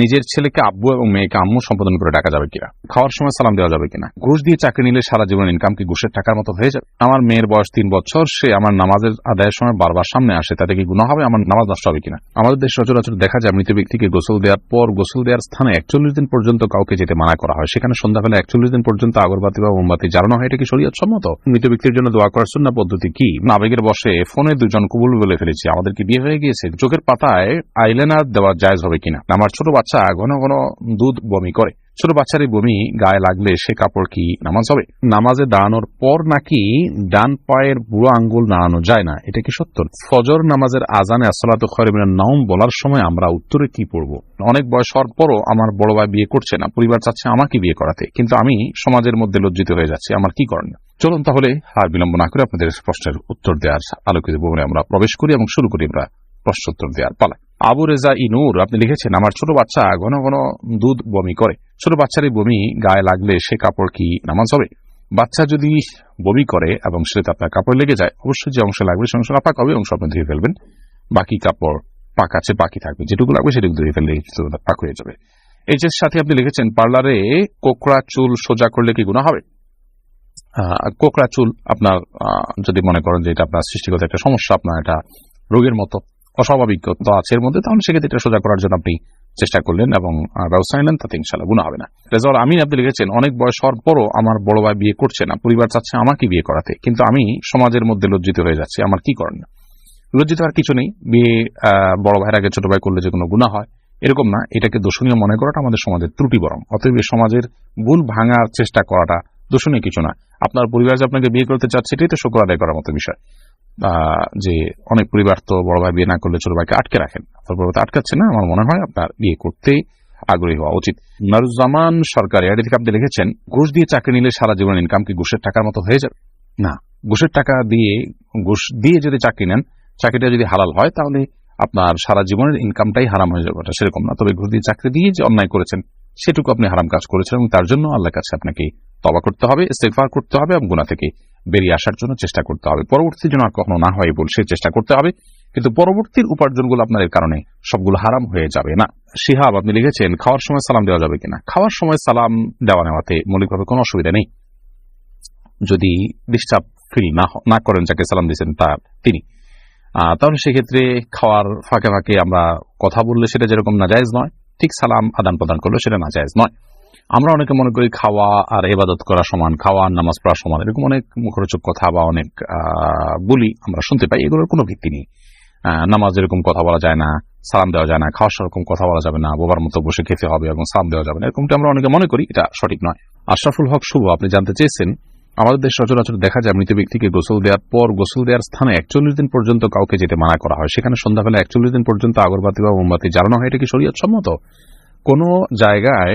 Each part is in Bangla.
নিজের ছেলেকে আব্বু এবং মেয়েকে আম্মু সম্বোধন করে ডাকা যাবে কিনা? খাওয়ার সময় সালাম দেওয়া যাবে কিনা? ঘুষ দিয়ে চাকরি নিলে সারা জীবন ইনকাম কি ঘুষের টাকার মতো হয়ে যাবে? আমার মেয়ের বয়স তিন বছর, সে আমার নামাজের আদায়ের সময় বারবার সামনে আসে, তাতে কি গুণ হবে? আমার নামাজ নষ্ট হবে কিনা? আমাদের দেশ সচরাচর দেখা যায় মৃত ব্যক্তিকে গোসল দেওয়ার পর গোসল দেওয়ার স্থানে একচল্লিশ দিন পর্যন্ত কাউকে যেতে মানা করা হয়। সেখানে সন্ধ্যাবেলা একচল্লিশ দিন পর্যন্ত আগরবাতি বা মোমবাতি জ্বালানো হয়। এটা কি শরীয়ত সম্মত? মৃত ব্যক্তির জন্য দোয়া করার সুন্না পদ্ধতি কি? আবেগের বসে ফোনে দুজন কবুল বলে ফেলেছি। আমাদের কি বিয়ে হয়ে গিয়েছে? চোখের পাতায় আইলাইনার দেওয়া জায়জ হবে কিনা? আমার ছোট বাচ্চা ঘন ঘন দুধ বমি করে। ছোট বাচ্চার এই বমি গায়ে লাগলে সে কাপড় কি নামাজ হবে? নামাজে দাঁড়ানোর পর নাকি ডান পায়ের বুড়ো আঙ্গুল নাড়ানো যায় না? এটা কি সত্য? ফজর নামাজের আজানে খয়রিমিনের নাম বলার সময় আমরা উত্তরে কি পড়ব? অনেক বয়স হওয়ার পরও আমার বড় ভাই বিয়ে করছে না, পরিবার চাচ্ছে আমাকে বিয়ে করাতে। কিন্তু আমি সমাজের মধ্যে লজ্জিত হয়ে যাচ্ছি, আমার কি করণীয় চলুন তাহলে আর বিলম্ব না করে আপনাদের প্রশ্নের উত্তর দেওয়ার আলোকিত ভবনে আমরা প্রবেশ করি এবং শুরু করি আমরা প্রশ্নোত্তর দেওয়ার পালা। আবু রেজা ইনুর আপনি লিখেছেন, আমার ছোট বাচ্চা ঘন ঘন দুধ বমি করে। ছোট বাচ্চার বমি গায়ে লাগলে সে কাপড় কি নামাজ হবে? বাচ্চা যদি বমি করে এবং সেটা আপনার কাপড় লেগে যায়, অবশ্যই যে অংশ লাগবে সে অংশ নাপাক হবে, অংশ আপনি ধুয়ে ফেলবেন। বাকি কাপড় পাক আছে, বাকি থাকবে। যেটুকু লাগবে সেটুকু ধুয়ে ফেললে পাক হয়ে যাবে। এই যে সাথে আপনি লিখেছেন, পার্লারে কোকড়া চুল সোজা করলে কি গুণা হবে? কোকড়া চুল আপনার যদি মনে করেন যে এটা আপনার সৃষ্টিগত একটা সমস্যা, আপনার এটা রোগের মতো। অস্বাভাবিকতা আছে এর মধ্যে, তাহলে সেক্ষেত্রে এটা সোজা করার জন্য আপনি চেষ্টা করলেন এবং ব্যবস্থা নিলেন, তাতে ইনশাল্লাহ গুণা হবে না। রেজাল আমি আপনি লিখেছেন, অনেক বয়স হওয়ার পরও আমার বড় ভাই বিয়ে করছে না, পরিবার চাচ্ছে আমাকে বিয়ে করাতে। কিন্তু আমি সমাজের মধ্যে লজ্জিত হয়ে যাচ্ছি, আমার কি করেন লজ্জিত আর কিছু নেই, বিয়ে বড় ভাইয়ের আগে ছোট ভাই করলে যে কোনো গুণা হয়, এরকম না, এটাকে দোষণীয় মনে করাটা আমাদের সমাজের ত্রুটি বরং। অতএব সমাজের ভুল ভাঙার চেষ্টা করাটা দোষণীয় কিছু না। আপনার পরিবার যে আপনাকে বিয়ে করতে চাচ্ছে, এটাই তো শুক্র আদায় করার মতো বিষয়। যে অনেক পরিবার তো বড় ভাই বিয়ে না করলে ছোট ভাইকে আটকে রাখেন। আটকাচ্ছে না, আমার মনে হয় আপনার বিয়ে করতে আগ্রহী হওয়া উচিত। নারুজ্জামান সরকার থেকে আপনি লিখেছেন ঘুষ দিয়ে চাকরি নিলে সারা জীবন ইনকাম কি ঘুষের টাকার মতো হয়ে যাবে? না। ঘুষের টাকা দিয়ে, ঘুষ দিয়ে যদি চাকরি নেন, চাকরিটা যদি হালাল হয়, তাহলে আপনার সারা জীবনের ইনকামটাই হারাম হয়ে যাবে। সেরকম না। তবে ঘুষ দিয়ে চাকরি দিয়ে যে অন্যায় করেছেন, সেটুকু আপনি হারাম কাজ করেছেন এবং তার জন্য আল্লাহ কাছে আপনাকে তবা করতে হবে ইস্তেফার করতে হবে এবং গুণা থেকে বেরিয়ে আসার জন্য চেষ্টা করতে হবে। পরবর্তী যেন আর কখনো না হয় বলে চেষ্টা করতে হবে। কিন্তু পরবর্তীর উপার্জনগুলো আপনার এর কারণে সবগুলো হারাম হয়ে যাবে না। শিহাব, আপনি লিখেছেন, খাওয়ার সময় সালাম দেওয়া যাবে কিনা? খাওয়ার সময় সালাম দেওয়া নেওয়াতে মৌলিকভাবে কোনো অসুবিধা নেই। যদি ডিস্টার্ব ফিল না না করেন যাকে সালাম দিয়েছেন তার তিনি। তাহলে সেক্ষেত্রে খাওয়ার ফাঁকে ফাঁকে আমরা কথা বললে সেটা যেরকম নাজায়জ নয়, ঠিক সালাম আদান প্রদান করলে সেটা নাজায়জ নয়। আমরা অনেকে মনে করি খাওয়া আর এবাদত করা সমান, খাওয়া নামাজ পড়া সমান, এরকম অনেক মুখরোচক কথা বা অনেক বলি আমরা শুনতে পাই, এগুলোর কোনো ভিত্তি নেই। নামাজ এরকম কথা বলা যায় না, সালাম দেওয়া যায় না খাওয়া সেরকম কথা বলা যাবে না, বোবার মতো বসে খেতে হবে এবং সালাম দেওয়া যাবে না, এরকমটা আমরা অনেকে মনে করি, এটা সঠিক নয়। আশরাফুল হক শুভ, আপনি জানতে চেয়েছেন, আমাদের দেশ সচরাচর দেখা যায় মৃত ব্যক্তিকে গোসল দেওয়ার পর গোসল দেওয়ার স্থানে একচল্লিশ দিন পর্যন্ত কাউকে যেতে মানা করা হয়। সেখানে সন্ধ্যাবেলা একচল্লিশ দিন পর্যন্ত আগরবাতি বা মোমবাতি জ্বালানো হয়, এটা কি শরীয়ত সম্মত কোন জায়গায়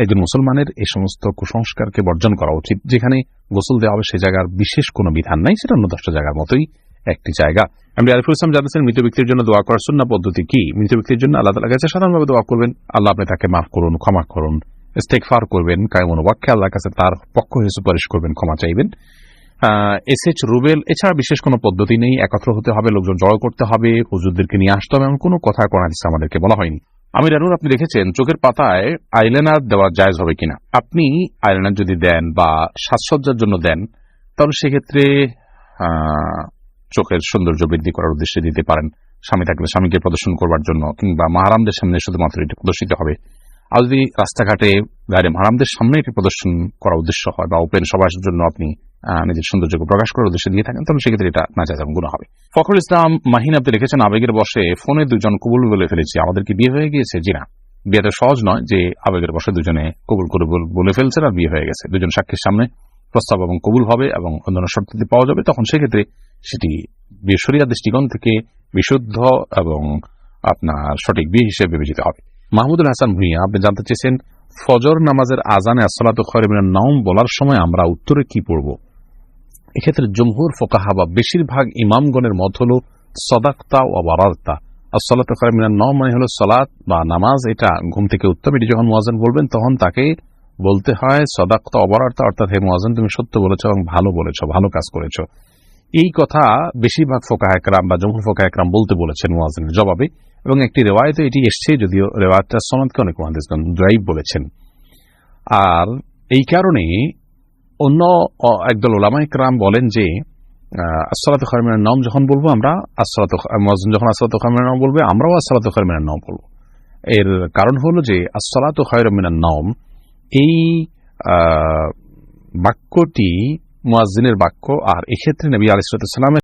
একজন মুসলমানের এই সমস্ত কুসংস্কারকে বর্জন করা উচিত, যেখানে গোসল দেওয়া হবে সে জায়গার বিশেষ কোনো বিধান নাই, সেটা অন্য দশটা জায়গার মতোই একটি জায়গা। আমি আরিফুল ইসলাম জানাচ্ছেন মৃত ব্যক্তির জন্য দোয়া করার সুন্না পদ্ধতি কি? মৃত ব্যক্তির জন্য আল্লাহ তালা কাছে সাধারণভাবে দোয়া করবেন, আল্লাহ আপনি তাকে মাফ করুন, ক্ষমা করুন ইস্তেকফার করবেন কায়মন ওয়াক্যে আল্লাহ কাছে তার পক্ষ হয়ে সুপারিশ করবেন, ক্ষমা চাইবেন। এস এইচ রুবেল, এছাড়া বিশেষ কোনো পদ্ধতি নেই, একত্র হতে হবে, লোকজন জড়ো করতে হবে, হুজুরদেরকে নিয়ে আসতে হবে, এমন কোনো কথা কোরআন আমাদেরকে বলা হয়নি। আমি রানুর আপনি দেখেছেন চোখের পাতায় আইলাইনার দেওয়া জায়জ হবে কিনা? আপনি আইলাইনার যদি দেন বা সাজসজ্জার জন্য দেন, তাহলে সেক্ষেত্রে চোখের সৌন্দর্য বৃদ্ধি করার উদ্দেশ্যে দিতে পারেন স্বামী থাকলে, স্বামীকে প্রদর্শন করবার জন্য, কিংবা মাহারামদের সামনে শুধুমাত্র এটি প্রদর্শিত হবে। আর যদি রাস্তাঘাটে গাড়ি মাহারামদের সামনে এটি প্রদর্শন করার উদ্দেশ্য হয় বা ওপেন সবার জন্য আপনি নিজের সৌন্দর্যকে প্রকাশ করার উদ্দেশ্যে দিয়ে থাকেন, তাহলে সেক্ষেত্রে এটা না যায় গুণ হবে। ফখরুল ইসলাম মাহিন আপনি লিখেছেন, আবেগের বসে ফোনে দুজন কবুল বলে ফেলেছি। আমাদের কি বিয়ে হয়ে গিয়েছে? জি না। বিয়েটা সহজ নয় যে আবেগের বসে দুজনে কবুল করে বলে ফেলছেন আর বিয়ে হয়ে গেছে। দুজন সাক্ষীর সামনে প্রস্তাব এবং কবুল হবে এবং অন্যান্য শর্তাদি পাওয়া যাবে। তখন সেক্ষেত্রে সেটি বিশ্বরিয়া দৃষ্টিকোণ থেকে বিশুদ্ধ এবং আপনার সঠিক বিয়ে হিসেবে বিবেচিত হবে। মাহমুদুল হাসান ভুঁইয়া, আপনি জানতে চেয়েছেন, ফজর নামাজের আজানে আসসালাতু খয়রমিনান নাওম বলার সময় আমরা উত্তরে কি পড়ব? এক্ষেত্রে জমহুর ফোকাহা বা বেশিরভাগ ইমামগণের মত হল সদাক্তা ও বারার্তা আসসালাতু খয়রমিনান নাওম মানে হলো সলাত বা নামাজ, এটা ঘুম থেকে উত্তম এটি যখন মোয়াজেন বলবেন, তখন তাকে বলতে হয় সদাক্তা অবরার্তা অর্থাৎ হে মোয়াজেন তুমি সত্য বলেছ এবং ভালো বলেছ, ভালো কাজ করেছ। এই কথা বেশিরভাগ ফোকা একরাম বা জমহুর ফোকা একরাম বলতে বলেছেন মোয়াজেনের জবাবে। এবং একটি রেওয়ায়তে এটি এসছে, যদিও রেওয়ায়তটা সনদকে অনেক মহাদিসগণ ড্রাইভ বলেছেন। আর এই কারণে অন্য একদল ওলামা ইকরাম বলেন যে আসসালাত খরমিনের নাম যখন বলব আমরা, আসসালাত মজন যখন আসসালাত খারমিনার নাম বলবে, আমরাও আসসালাত খারমিনার নাম বলব। এর কারণ হলো যে, আসসালাত খায়রমিনার নাম এই বাক্যটি মুয়াজিনের বাক্য, আর এক্ষেত্রে নবী আলিসালামের